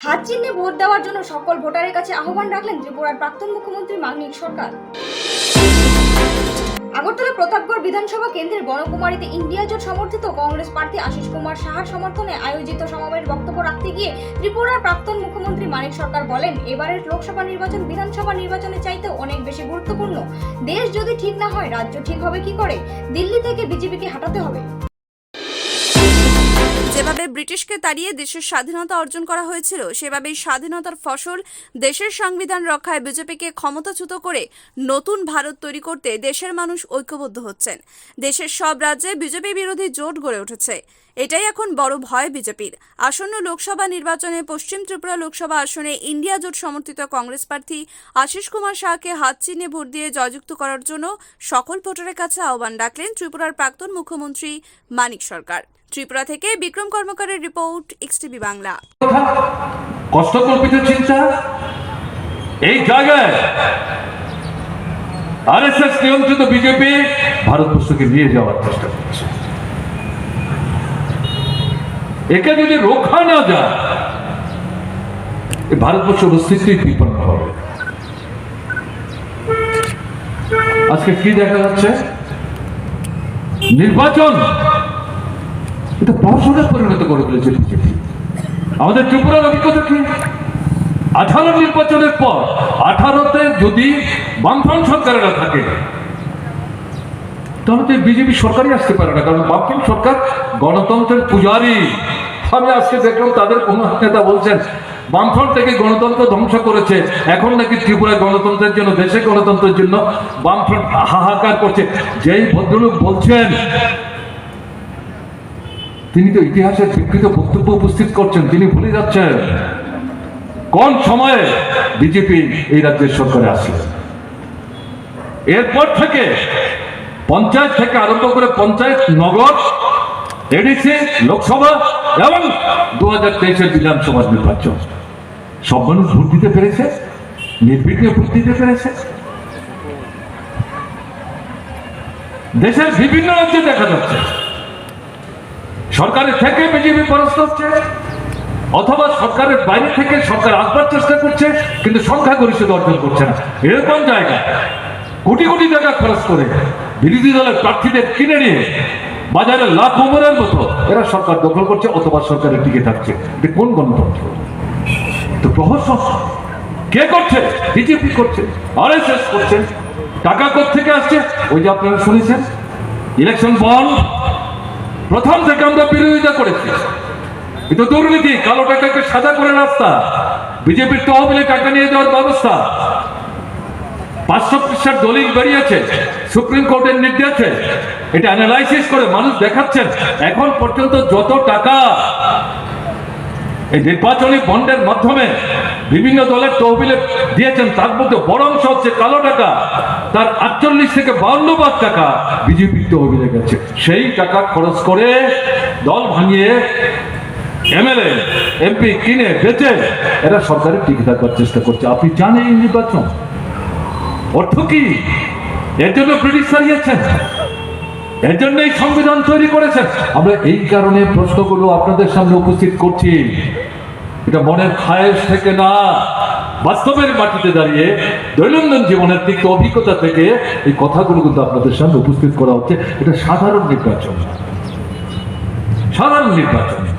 হাত চিহ্নে ভোট দেওয়ার জন্য সকল ভোটারের কাছে আহ্বান রাখলেন ত্রিপুরার প্রাক্তন মুখ্যমন্ত্রী মানিক সরকার। আগরতলা প্রতাপগড় বিধানসভা কেন্দ্রের বনকুমারীতে ইন্ডিয়া জোট সমর্থিত কংগ্রেস প্রার্থী আশিস কুমার সাহার সমর্থনে আয়োজিত সমাবেশ বক্তব্য রাখতে গিয়ে ত্রিপুরার প্রাক্তন মুখ্যমন্ত্রী মানিক সরকার বলেন, এবারের লোকসভা নির্বাচন বিধানসভা নির্বাচনের চাইতে অনেক বেশি গুরুত্বপূর্ণ। দেশ যদি ঠিক না হয়, রাজ্য ঠিক হবে কি করে? দিল্লি থেকে বিজেপিকে হাঁটাতে হবে। যেভাবে ব্রিটিশকে তাড়িয়ে দেশের স্বাধীনতা অর্জন করা হয়েছিল, সেভাবেই স্বাধীনতার ফসল দেশের সংবিধান রক্ষায় বিজেপিকে ক্ষমতাচ্যুত করে নতুন ভারত তৈরি করতে দেশের মানুষ ঐক্যবদ্ধ হচ্ছেন। দেশের সব রাজ্যে বিজেপি বিরোধী জোট গড়ে উঠেছে। এটাই এখন বড় ভয় বিজেপির। আসন্ন লোকসভা নির্বাচনে পশ্চিম ত্রিপুরা লোকসভা আসনে ইন্ডিয়া জোট সমর্থিত কংগ্রেস প্রার্থী আশিস কুমার শাহকে হাত চিহ্নে ভোট দিয়ে জয়যুক্ত করার জন্য সকল ভোটারের কাছে আহ্বান ডাকলেন ত্রিপুরার প্রাক্তন মুখ্যমন্ত্রী মানিক সরকার। ত্রিপুরা থেকে বিক্রম কর্মকারের রিপোর্ট এক্সটিভি বাংলা। কষ্টকল্পিত চিন্তা, এই জায়গায় আরএসএস নিয়ন্ত্রিত বিজেপি ভারতবর্ষকে নিয়ে যাওয়ার চেষ্টা করছে। একে যদি রক্ষা না যায় ভারতবর্ষের অস্তিত্বই বিপন্ন হবে। আজকে কি দেখা যাচ্ছে? নির্বাচন এটা বর্ষণে পরিণত করে ফেলেছে বিজেপি আমাদের ত্রিপুরার অভিজ্ঞতা কি? আঠারো নির্বাচনের পর আঠারোতে যদি বামফ্রন্ট সরকারেরা থাকে, তাহলে তো বিজেপি সরকারই আসতে পারে না, কারণ বামফ্রন্ট সরকার গণতন্ত্রের পূজারি। আমি আজকে দেখলাম তাদের কোন নেতা বলছেন, বামফ্রন্ট থেকে গণতন্ত্র ধ্বংস করেছে, এখন নাকি ত্রিপুরায় গণতন্ত্রের জন্য, দেশে গণতন্ত্রের জন্য বামফ্রন্ট হাহাকার করছে। যেই ভদ্রলোক বলছেন তিনি তো ইতিহাসের বিকৃত বক্তব্য উপস্থিত করছেন, তিনি ভুলে যাচ্ছেন। কোন সময়ে বিজেপি এই রাজ্যের সরকারে আসলে? এরপর থেকে পঞ্চায়েত থেকে আরম্ভ করে পঞ্চায়েত, নগর এডিসি লোকসভা এবং দু হাজার তেইশের বিধানসভা নির্বাচন। সব মানুষ ভোট দিতে পেরেছে? নির্বিঘ্নে ভোট দিতে পেরেছে? দেশের বিভিন্ন রাজ্যে দেখা যাচ্ছে। সরকারের থেকে বিজেপি পরাস্ত হচ্ছে, অথবা সরকারের বাইরে থেকে সরকার আসবার চেষ্টা করছে, কিন্তু সংখ্যাগরিষ্ঠতা অর্জন করছে না। এরকম জায়গা কোটি কোটি টাকা খরচ করে বিরোধী দলের প্রার্থীদের কিনে নিয়ে বাজারে লাভ উমরের মতো এরা সরকার দখল করছে অথবা সরকারের টিকে থাকছে এটা কোন গণতন্ত্র? তো প্রহসন কে করছে? বিজেপি করছে, আরএসএস করছে, টাকা থেকে আসছে? ওই যে আপনারা শুনেছেন, ইলেকশন বন্ড প্রথম থেকে আমরা বিরোধিতা করেছি। কিন্তু দুর্নীতি, কালো টাকাকে সাদা করে রাস্তা, বিজেপির তহবিলে টাকা নিয়ে যাওয়ার ব্যবস্থা। পাঁচশো পৃষ্ঠার দলিল বেরিয়েছে, সুপ্রিম কোর্টের নির্দেশে। এটা অ্যানালাইসিস করে মানুষ দেখাচ্ছেন। এখন পর্যন্ত যত টাকা এই নির্বাচনী বন্ডের মাধ্যমে বিভিন্ন দলের তহবিলে দিয়েছেন তার মধ্যে বড় অংশ হচ্ছে কালো টাকা, তার আটচল্লিশ থেকে বাউন্ন ভাগ টাকা বিজেপির তহবিলে গেছে। সেই টাকা খরচ করে দল ভাঙিয়ে এমএলএ, এমপি কিনে, বেচে এরা সরকারের টিকে থাকবার চেষ্টা করছে। আপনি জানেন এই নির্বাচন? অর্থ কি? এর জন্য ব্রিটিশ সারিয়েছেন এর জন্য এই সংবিধান তৈরি করেছেন। আমরা এই কারণে প্রশ্নগুলো আপনাদের সামনে উপস্থিত করছি। এটা মনের খায়েশ থেকে না, বাস্তবের মাটিতে দাঁড়িয়ে দৈনন্দিন জীবনের তিক্ত অভিজ্ঞতা থেকে এই কথাগুলো কিন্তু আপনাদের সামনে উপস্থিত করা হচ্ছে। এটা সাধারণ নির্বাচন। সাধারণ নির্বাচন।